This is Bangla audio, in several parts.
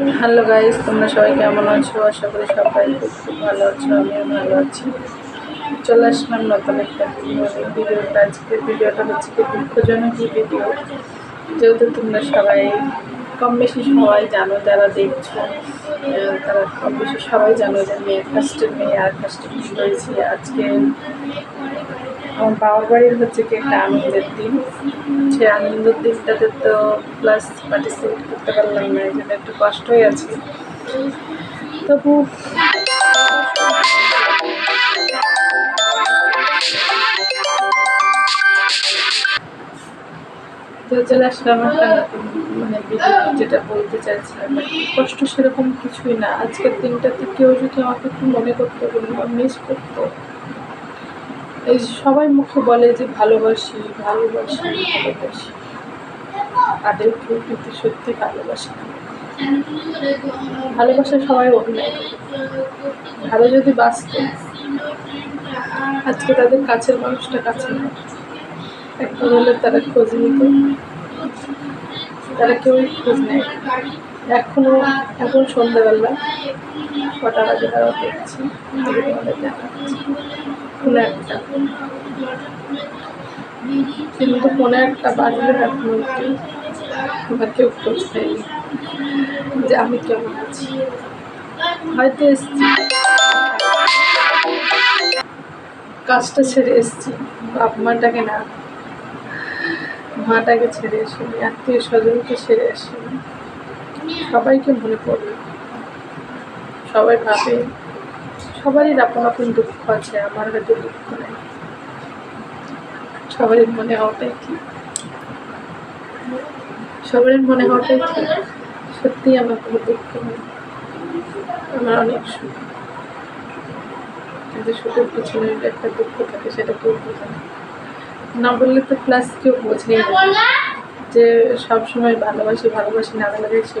হ্যালো গাইস, তোমরা সবাই কেমন আছো? আশা করি সবাই খুব খুব ভালো আছো, আমিও ভালো আছি। চলে আসলাম নতুন একটা ভিডিওটা আজকে ভিডিওটা হচ্ছে কি দুঃখজনক ভিডিও। যেহেতু তোমরা সবাই কম বেশি সবাই জানো, যারা দেখছ তারা কম বেশি সবাই জানো যে মেয়ে ফার্স্টের মেয়ে আর ফার্স্টে কী হয়েছে আজকে আমার বাবার বাড়ির হচ্ছে কি একটা আনন্দের দিন। সে আনন্দের দিনটাতে তো প্লাস পার্টিসিপেট করতে পারলাম না, এই জন্য একটু কষ্টই আছে। তবু তো চলে আসলাম একটা মানে যেটা বলতে চাইছিলাম কষ্ট সেরকম কিছুই না। আজকের দিনটাতে কেউ যদি আমাকে একটু মনে করতো বা মিস করতো এই সবাই মুখে বলে যে ভালোবাসি ভালোবাসি ভালোবাসি। তাদের কেউ কিন্তু সত্যি ভালোবাসে। ভালোবাসা সবাই অভিনয় ভালো যদি বাঁচত, আজকে তাদের কাছের মানুষটা কাছে না। একটা হলে তারা খোঁজ নিত। তারা কেউই খোঁজ নেয় এখনও, এখন সন্ধ্যাবেলা কটা বাজে তারা দেখছি কোনো একটা। কিন্তু কোনো একটা বাজলে এখনও আমার কেউ খোঁজ যে আমি কেমন আছি? হয়তো এসছি। কাজটা ছেড়ে এসছি। বাপ মাটাকে না, মাটাকে ছেড়ে এসে আত্মীয় স্বজনকে ছেড়ে এসে সবাইকে মনে পড়ে সবাই ভাবে সবারই আপন আপন দুঃখ আছে, আমার হয়তো দুঃখ নেই। সবারই মনে হওয়াটাই ঠিক সবারই মনে হওয়াটাই ঠিক সত্যিই আমার কোনো দুঃখ নেই। আমার অনেক সুখ। কিন্তু সুখের পিছনে একটা দুঃখ থাকে, সেটা কেউ বোঝে না। না বললে তো প্লাস কেউ বোঝেই না। যে সবসময় ভালোবাসি ভালোবাসি না লাগে সে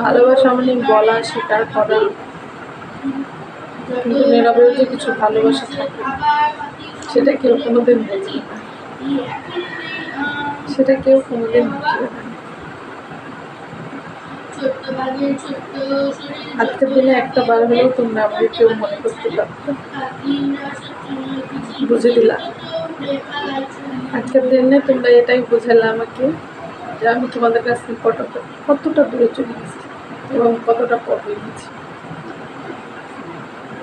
ভালোবাসা মানে বলা স্বীকার করা কিন্তু যে কিছু ভালোবাসা থাকে, সেটা কেউ কোনোদিন বোঝে না। সেটা কেউ কোনোদিন বুঝবে আজকের দিনে একটা বার হলেও তোমরা আমাকে কেউ মনে করতে পারতো বুঝে দিলাম। আজকের দিনে তোমরা এটাই বোঝালে আমাকে যে আমি তোমাদের কাছ থেকে কতটা কতটা দূরে চলে গেছি এবং কতটা পর হয়ে গেছি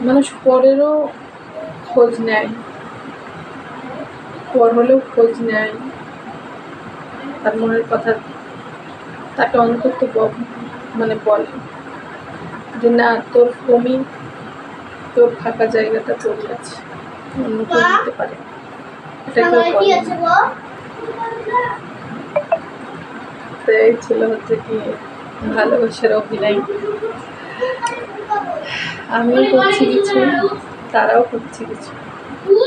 মানুষ পরেরও খোঁজ নেয়। পর হলেও খোঁজ নেয়। তার মনের কথা তাকে অন্তত মানে বলে যে না তোর কমি তোর ফাঁকা জায়গাটা তোর কাছে অন্য কেউ নিতে পারে এটা কেউ বলে না। তো এই ছিল হচ্ছে কি ভালোবাসার অভিনয়। আমিও করছি কিছু, তারাও করছে কিছু।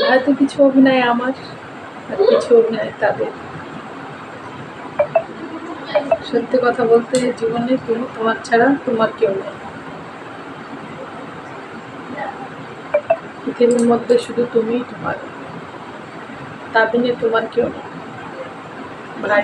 হয়তো কিছু অভিনয় আমার, আর কিছু অভিনয় তাদের। সত্যি কথা বলতে জীবনে তুমি তোমার ছাড়া তোমার কেউ নেই। পৃথিবীর মধ্যে শুধু তুমিই তোমার। তা বিনে তোমার কেউ নেই। ভাই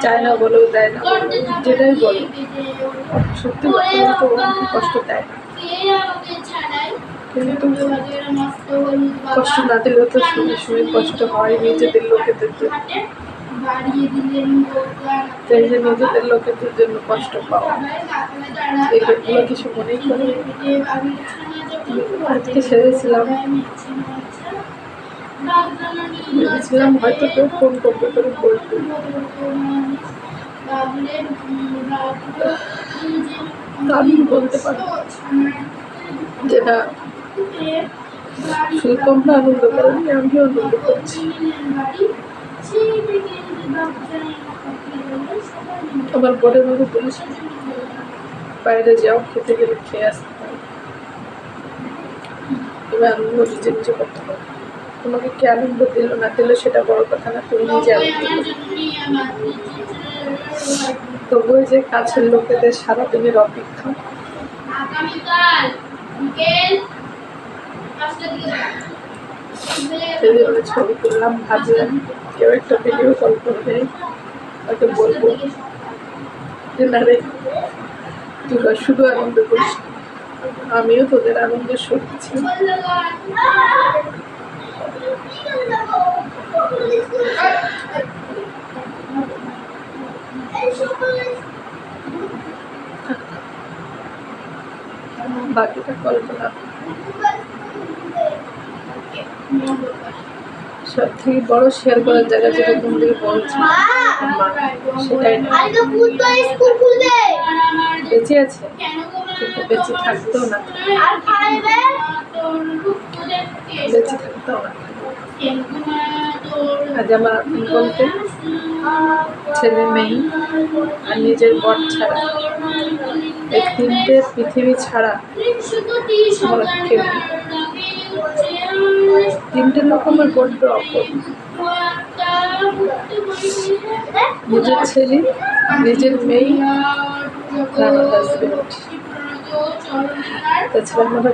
চায় না বলেও দেয় না। যেটাই বলো। সত্যি আমাকে কষ্ট দেয় না। কিন্তু কষ্ট না দিলেও তো শুনে শুনে কষ্ট হয় নিজেদের লোকেদের জন্য। তো নিজেদের লোকেদের জন্য কষ্ট পাওয়া। কিছু মনেই করে আজকে সেরেছিলাম। ভেবেছিলাম হয়তো কেউ ফোন করবে করে বলবে আমি বলতে পারি যে না শুধু তোমরা আনন্দ করনি, আমিও আনন্দ করছি। আমার বড়ের মধ্যে বলেছি, বাইরে যাও, খেতে গেলে খেয়ে আসতে পারো। এবার আনন্দ নিজে নিজে করতে পারো তোমাকে কে আনন্দ দিল না দিল সেটা বড় কথা না, তুমি নিজে আনন্দ করো। তবু ওই যে কাছের লোকেদের সারাদিনের অপেক্ষা। ছবি তুললাম, ভাবলাম কেউ একটা ভিডিও কল করবে, হয়তো বলব। যে না রে তোরা শুধু আনন্দ করিস। আমিও তোদের আনন্দের সত্যি বাকিটা কল্পনা। সব থেকে বড় শেয়ার করার জায়গা যেটা তোমাদেরকে বলছি সেটাই। বেঁচে আছে কিন্তু বেঁচে থাকতেও না। বেঁচে থাকতেও না। আজ আমার বলতে ছেলে মেয়ে আর নিজের বর ছাড়া। এই তিনটে পৃথিবী ছাড়া কেউ তিনটে লোক আমার নিজের ছেলে, নিজের মেয়ে তাছাড়া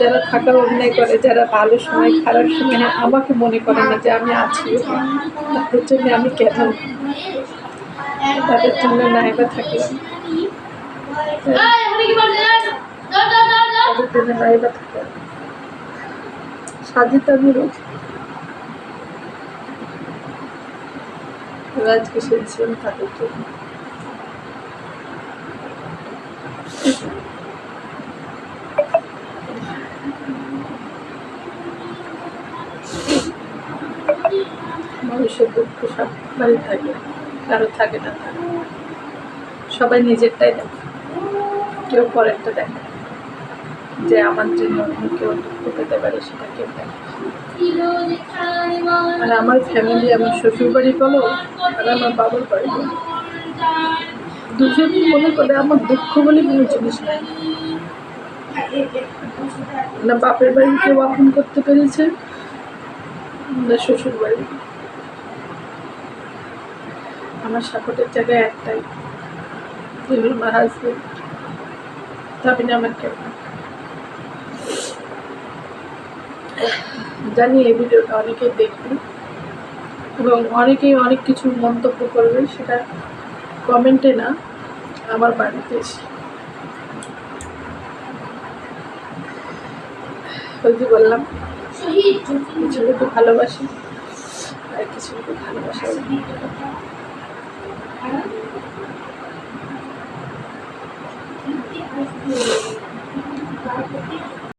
যারা থাকার অভিনয় করে, যারা ভালো সময়, খারাপ সময় আমাকে মনে করে না যে আমি আছি, তাদের জন্য আমি কেন? তাদের জন্য নাইবা থাকলাম তাদের জন্য নাইবা থাকলাম সাজিত আমি রোজ আজকে সেরেছিলাম তাদের জন্য মানুষের দুঃখ সবারই থাকে কারও থাকে না। সবাই নিজেরটাই দেখে। কেউ পরেরটা দেখে যে আমার জন্য কেউ দুঃখ পেতে পারে, সেটা কেউ দেখে। আর আমার ফ্যামিলি আমার শ্বশুর বাড়ি বলো, আর আমার বাবার বাড়ি বলো দুজন মনে করে আমার দুঃখ বলে কোনো জিনিস নাই। না বাপের বাড়ি কেউ আপন করতে পেরেছে, না শ্বশুর বাড়ি আমার সাপোর্টের জায়গায় একটাই হল আমার হাজবেন্ড তবে না আমার কেউ জানি এই ভিডিওটা অনেকেই দেখবে এবং অনেকেই অনেক কিছু মন্তব্য করবে সেটা কমেন্টে না আমার বাড়িতে এসে। ওই যে বললাম শহীদ। কিছু লোকে ভালোবাসি আর কিছু লোকে ভালোবাসা।